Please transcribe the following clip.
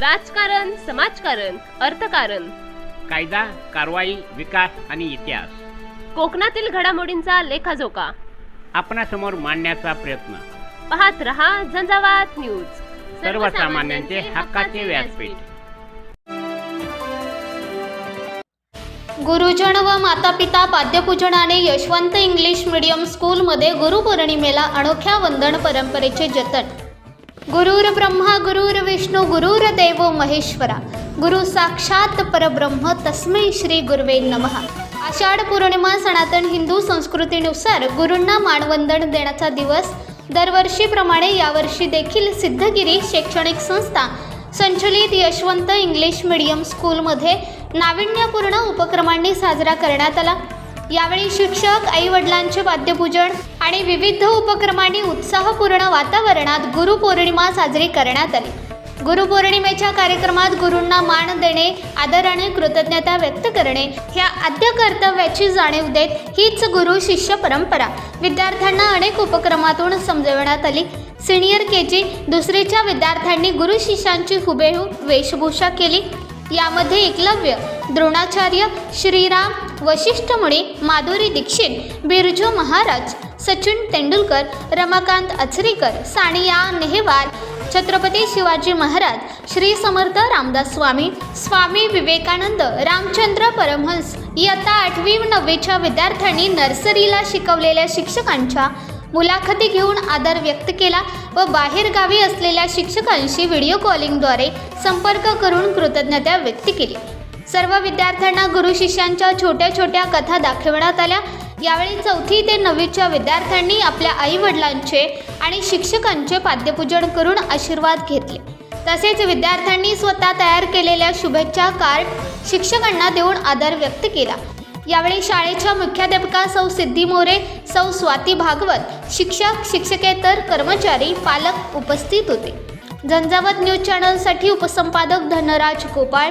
राजकारण समाजकारण अर्थकारण. कायदा कारवाई विकास आणि इतिहास. कोकणातील घडामोडींचा लेखाजोखा. आपणासमोर मांडण्याचा प्रयत्न. पाहत रहा झंझावात न्यूज. सर्वसामान्यांचे हक्काचे व्यासपीठ. गुरुजन व माता पिता पाद्यपूजनाने यशवंत इंग्लिश मीडियम स्कूलमध्ये गुरुपौर्णिमेला अनोख्या वंदन परंपरेचे जतन. गुरुर ब्रह्मा गुरुर विष्णू महेश्वरा। गुरु साक्षात परब्रह्म तस्मै श्री गुरुवे नमः। आषाढ पौर्णिमा सनातन हिंदू संस्कृतीनुसार गुरूंना मानवंदन देण्याचा दिवस दरवर्षीप्रमाणे यावर्षी देखील सिद्धगिरी शैक्षणिक संस्था संचलित यशवंत इंग्लिश मीडियम स्कूलमध्ये नाविन्यपूर्ण उपक्रमांनी साजरा करण्यात आला. यावेळी शिक्षक आई वडिलांचे वाद्यपूजन आणि विविध उपक्रमांनी उत्साहपूर्ण वातावरणात गुरुपौर्णिमा साजरी करण्यात आली. गुरुपौर्णिमेच्या कार्यक्रमात गुरूंना मान देणे आदराने कृतज्ञता व्यक्त करणे ह्या आद्य कर्तव्याची जाणीव देत हीच गुरु शिष्य परंपरा. विद्यार्थ्यांना अनेक उपक्रमातून समजवण्यात आली. सिनियर के जी दुसरीच्या विद्यार्थ्यांनी गुरु शिष्यांची हुबेहूब वेशभूषा केली. यामध्ये एकलव्य द्रोणाचार्य श्रीराम वशिष्ठमुळे माधुरी दीक्षित बिरजू महाराज सचिन तेंडुलकर रमाकांत अचरीकर सानिया नेहवाल छत्रपती शिवाजी महाराज श्री समर्थ रामदास स्वामी स्वामी विवेकानंद रामचंद्र परमहंस इयत्ता आठवी नववीच्या विद्यार्थ्यांनी नर्सरीला शिकवलेल्या शिक्षकांच्या मुलाखती घेऊन आदर व्यक्त केला व बाहेरगावी असलेल्या शिक्षकांशी व्हिडिओ कॉलिंगद्वारे संपर्क करून कृतज्ञता व्यक्त केली. सर्व विद्यार्थ्यांना गुरु शिष्यांच्या छोट्या छोट्या कथा दाखवण्यात आल्या. यावेळी चौथी ते नववीच्या विद्यार्थ्यांनी आपल्या आई वडिलांचे आणि शिक्षकांचे पाद्यपूजन करून आशीर्वाद घेतले. तसेच विद्यार्थ्यांनी स्वतः तयार केलेल्या शुभेच्छा कार्ड शिक्षकांना देऊन आदर व्यक्त केला. यावेळी शाळेच्या मुख्याध्यापिका सौ सिद्धी मोरे सौ स्वाती भागवत शिक्षक शिक्षकेतर कर्मचारी पालक उपस्थित होते. झंझावत न्यूज चॅनलसाठी उपसंपादक धनराज गोपाळ